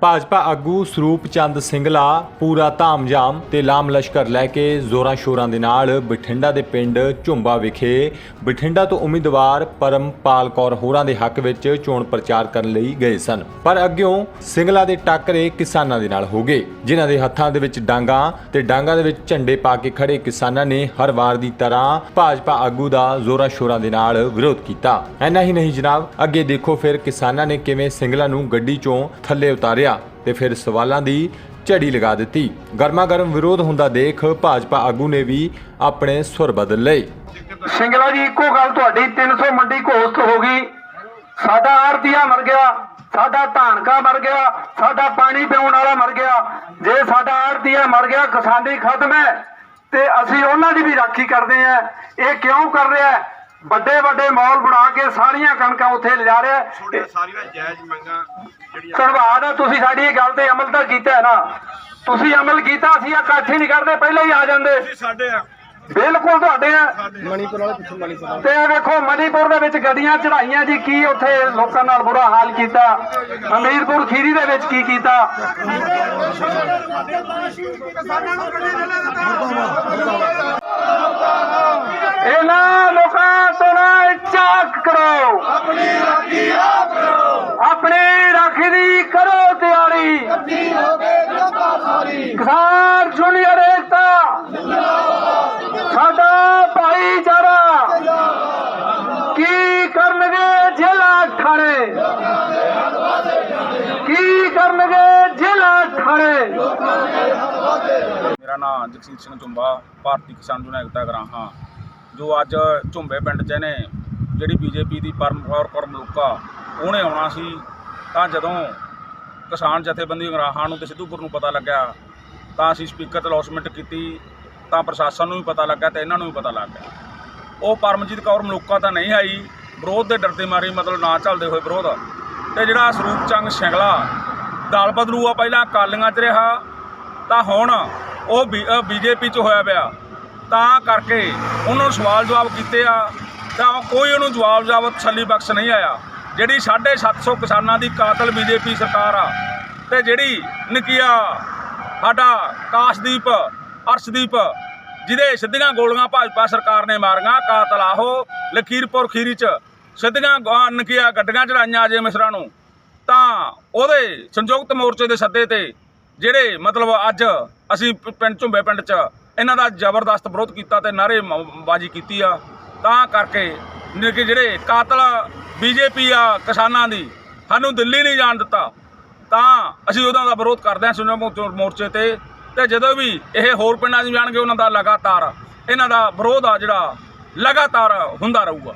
ਭਾਜਪਾ ਆਗੂ ਸਰੂਪ ਚੰਦ ਸਿੰਗਲਾ ਪੂਰਾ ਧਾਮਜਾਮ ਤੇ ਲਾਮ ਲਸ਼ਕਰ ਲੈ ਕੇ ਜ਼ੋਰਾਂ ਸ਼ੋਰਾਂ ਦੇ ਨਾਲ ਬਠਿੰਡਾ ਦੇ ਪਿੰਡ ਝੁੰਬਾ ਵਿਖੇ। ਬਠਿੰਡਾ ਤੋਂ ਉਮੀਦਵਾਰ ਪਰਮਪਾਲ ਕੌਰ ਹੋਰਾਂ ਦੇ ਹੱਕ ਵਿੱਚ ਚੋਣ ਪ੍ਰਚਾਰ ਕਰਨ ਲਈ ਗਏ ਸਨ। ਪਰ ਅੱਗਿਓਂ ਸਿੰਗਲਾ ਦੇ ਟੱਕਰੇ ਕਿਸਾਨਾਂ ਦੇ ਨਾਲ ਹੋ ਗਏ, ਜਿਨ੍ਹਾਂ ਦੇ ਹੱਥਾਂ ਦੇ ਵਿੱਚ ਡਾਂਗਾ ਤੇ ਡਾਂਗਾ ਦੇ ਵਿੱਚ ਝੰਡੇ ਪਾ ਕੇ ਖੜੇ ਕਿਸਾਨਾਂ ਨੇ ਹਰ ਵਾਰ ਦੀ ਤਰ੍ਹਾਂ ਭਾਜਪਾ ਆਗੂ ਦਾ ਜ਼ੋਰਾਂ ਸ਼ੋਰਾਂ ਦੇ ਨਾਲ ਵਿਰੋਧ ਕੀਤਾ। ਐਨਾ ਹੀ ਨਹੀਂ ਜਨਾਬ, ਅੱਗੇ ਦੇਖੋ ਫਿਰ ਕਿਸਾਨਾਂ ਨੇ ਕਿਵੇਂ ਸਿੰਗਲਾ ਨੂੰ ਗੱਡੀ ਚੋਂ ਥੱਲੇ ਉਤਾਰਿਆ। ਤੇ ਫਿਰ ਸਵਾਲਾਂ ਦੀ ਝੜੀ ਲਗਾ ਦਿੱਤੀ। ਗਰਮਾ ਗਰਮ ਵਿਰੋਧ ਹੁੰਦਾ ਦੇਖ ਭਾਜਪਾ ਆਗੂ ਨੇ ਵੀ ਆਪਣੇ ਸੁਰ ਬਦਲ ਲਏ। ਸਿੰਗਲਾ ਜੀ, ਇੱਕੋ ਗੱਲ ਤੁਹਾਡੀ 300 ਮੰਡੀ ਘੋਸਟ ਹੋ ਗਈ। ਸਾਡਾ ਆੜਤੀਆ ਮਰ ਗਿਆ, ਸਾਡਾ ਧਾਨਕਾ ਮਰ ਗਿਆ, ਸਾਡਾ ਪਾਣੀ ਪਿਉਣ ਵਾਲਾ ਮਰ ਗਿਆ। ਜੇ ਸਾਡਾ ਆੜਤੀਆ ਮਰ ਗਿਆ, ਕਿਸਾਨੀ ਖਤਮ ਹੈ ਤੇ ਅਸੀਂ ਉਹਨਾਂ ਦੀ ਵੀ ਰਾਖੀ ਕਰਦੇ ਆ ਇਹ ਕਿਉਂ ਕਰ ਰਿਹਾ ਹੈ? ਵੱਡੇ ਵੱਡੇ ਮਾਲ ਬਣਾ ਕੇ ਸਾਰੀਆਂ ਕਣਕਾਂ ਉੱਥੇ ਲਿਜਾ ਰਿਹਾ ਸਾਰੀਆਂ ਜਾਇਜ਼ ਮੰਗਾਂ ਜਿਹੜੀਆਂ ਧੰਨਵਾਦ ਹੈ ਤੁਸੀਂ ਸਾਡੀ ਇਹ ਗੱਲ ਤੇ ਅਮਲ ਤਾਂ ਕੀਤਾ ਹੈ ਨਾ। ਤੁਸੀਂ ਅਮਲ ਕੀਤਾ ਅਸੀਂ ਇਕੱਠ ਹੀ ਨਹੀਂ ਕਰਦੇ ਪਹਿਲਾਂ ਹੀ ਆ ਜਾਂਦੇ। ਤੁਸੀਂ ਸਾਡੇ ਆ। ਬਿਲਕੁਲ ਤੁਹਾਡੇ ਆ। ਮਣੀਪੁਰ ਵਾਲੇ ਪਿੱਛੇ ਮਣੀਪੁਰ ਤੇ ਇਹ ਵੇਖੋ ਮਨੀਪੁਰ ਦੇ ਵਿੱਚ ਗੱਡੀਆਂ ਚੜਾਈਆਂ ਜੀ ਕੀ ਉੱਥੇ ਲੋਕਾਂ ਨਾਲ ਬੁਰਾ ਹਾਲ ਕੀਤਾ। ਅਮੀਰਪੁਰ ਖੀਰੀ ਦੇ ਵਿੱਚ ਕੀ ਕੀਤਾ। ਇਹਨਾਂ ਲੋਕਾਂ ਤੋਂ ਨਾ ਚਾਕ ਕਰੋ ਆਪਣੀ ਰਾਖੀ ਆਪ ਕਰੋ ਆਪਣੀ ਰਾਖੀ ਦੀ ਕਰੋ ਤਿਆਰੀ ਕਿਸਾਨ ਜੂਨੀਅਰ ਏਕਤਾ ਸਾਡਾ ਭਾਈਚਾਰਾ ਕੀ ਕਰਨਗੇ ਜ਼ਿਲ੍ਹਾ ਠਾਣੇ ਕੀ ਕਰਨਗੇ ਜ਼ਿਲ੍ਹਾ ਠਾਣੇ ਮੇਰਾ ਨਾਮ ਜਗਸੀਰ ਸਿੰਘ ਝੁੰਬਾ, ਭਾਰਤੀ ਕਿਸਾਨ ਯੂਨੀਅਨ ਏਕਤਾ ਗਰਾਹਾਂ ਜੋ ਅੱਜ ਝੁੰਬੇ ਪਿੰਡ 'ਚ ਨੇ, ਜਿਹੜੀ ਬੀਜੇਪੀ ਦੀ ਪਰਮਕੌਰ ਕੌਰ ਮਲੂਕਾ ਉਹਨੇ ਆਉਣਾ ਸੀ। ਤਾਂ ਜਦੋਂ ਕਿਸਾਨ ਜਥੇਬੰਦੀ ਗਰਾਹਾਂ ਨੂੰ ਤੇ ਸਿੱਧੂਪੁਰ ਨੂੰ ਪਤਾ ਲੱਗਿਆ, ਤਾਂ ਅਸੀਂ ਸਪੀਕਰ ਤੇ ਲੌਸਮੈਂਟ ਕੀਤੀ, ਤਾਂ ਪ੍ਰਸ਼ਾਸਨ ਨੂੰ ਵੀ ਪਤਾ ਲੱਗਾ ਤੇ ਇਹਨਾਂ ਨੂੰ ਵੀ ਪਤਾ ਲੱਗ ਗਿਆ। ਉਹ ਪਰਮਜੀਤ ਕੌਰ ਮਲੂਕਾ ਤਾਂ ਨਹੀਂ ਆਈ। ਵਿਰੋਧ ਦੇ ਡਰਦੇ ਮਾਰੇ ਮਤਲਬ ਨਾ ਚੱਲਦੇ ਹੋਏ ਵਿਰੋਧ। ਤੇ ਜਿਹੜਾ ਸਰੂਪ ਚੰਗ ਸਿੰਗਲਾ, ਦਲ ਬਦਲੂ ਆ ਪਹਿਲਾਂ ਅਕਾਲੀਆਂ 'ਚ ਰਿਹਾ, ਤਾਂ ਹੁਣ ਉਹ ਬੀਜੇਪੀ 'ਚ ਹੋਇਆ ਪਿਆ। ਤਾਂ ਕਰਕੇ ਉਹਨਾਂ ਨੂੰ ਸਵਾਲ ਜਵਾਬ ਕੀਤੇ ਆ, ਤਾਂ ਕੋਈ ਉਹਨੂੰ ਜਵਾਬ ਜਵਾਬ ਤਸੱਲੀ ਬਖਸ਼ ਨਹੀਂ ਆਇਆ। ਜਿਹੜੀ 750 ਕਿਸਾਨਾਂ ਦੀ ਕਾਤਲ ਬੀਜੇਪੀ ਸਰਕਾਰ ਆ, ਤੇ ਜਿਹੜੀ ਨਕੀਆ ਸਾਡਾ ਕਾਸ਼ਦੀਪ, ਅਰਸ਼ਦੀਪ, ਜਿਹਦੇ ਸਿੱਧੀਆਂ ਗੋਲੀਆਂ ਭਾਜਪਾ ਸਰਕਾਰ ਨੇ ਮਾਰੀਆਂ, ਕਾਤਲ ਆਹੋ, ਲਖੀਰਪੁਰ ਖੀਰੀ ਚ। ਸਿੱਧੀਆਂ ਗ- ਗੱਡੀਆਂ ਚੜਾਈਆਂ ਅਜੇ ਮਿਸਰਾ ਨੂੰ, ਤਾਂ ਉਹਦੇ ਸੰਯੁਕਤ ਮੋਰਚੇ ਦੇ ਸੱਦੇ ਤੇ ਜਿਹੜੇ ਮਤਲਬ ਅੱਜ ਅਸੀਂ ਪ- ਪਿੰਡ ਝੁੰਬੇ ਪਿੰਡ 'ਚ ਇਹਨਾਂ ਦਾ ਜ਼ਬਰਦਸਤ ਵਿਰੋਧ ਕੀਤਾ ਤੇ ਨਾਅਰੇਬਾਜ਼ੀ ਕੀਤੀ ਆ, ਤਾਂ ਕਰਕੇ ਜਿਹੜੇ ਕਿ ਜਿਹੜੇ ਕਾਤਲ ਬੀਜੇਪੀ ਆ ਕਿਸਾਨਾਂ ਦੀ, ਸਾਨੂੰ ਦਿੱਲੀ ਨਹੀਂ ਜਾਣ ਦਿੱਤਾ, ਤਾਂ ਅਸੀਂ ਉਹਨਾਂ ਦਾ ਵਿਰੋਧ ਕਰਦੇ ਹਾਂ ਸੰਯੁਕਤ ਮੋਰਚੇ ਤੇ ਤੇ ਜਦੋਂ ਵੀ ਇਹ ਹੋਰ ਪਿੰਡਾਂ 'ਚ ਜਾਣਗੇ ਉਹਨਾਂ ਦਾ ਲਗਾਤਾਰ, ਇਹਨਾਂ ਦਾ ਵਿਰੋਧ ਆ ਜਿਹੜਾ ਲਗਾਤਾਰ ਹੁੰਦਾ ਰਹੂਗਾ।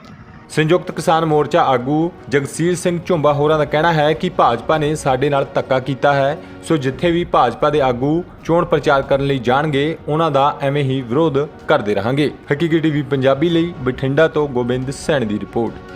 ਸੰਯੁਕਤ ਕਿਸਾਨ ਮੋਰਚਾ ਆਗੂ ਜਗਸੀਰ ਸਿੰਘ ਝੁੰਬਾ ਹੋਰਾਂ ਦਾ ਕਹਿਣਾ ਹੈ ਕਿ ਭਾਜਪਾ ਨੇ ਸਾਡੇ ਨਾਲ ਧੱਕਾ ਕੀਤਾ ਹੈ, ਸੋ ਜਿੱਥੇ ਵੀ ਭਾਜਪਾ ਦੇ ਆਗੂ ਚੋਣ ਪ੍ਰਚਾਰ ਕਰਨ ਲਈ ਜਾਣਗੇ, ਉਹਨਾਂ ਦਾ ਐਵੇਂ ਹੀ ਵਿਰੋਧ ਕਰਦੇ ਰਹਾਂਗੇ। ਹਕੀਕੀ ਟੀਵੀ ਪੰਜਾਬੀ ਲਈ ਬਠਿੰਡਾ ਤੋਂ ਗੋਬਿੰਦ ਸੈਣ ਦੀ ਰਿਪੋਰਟ।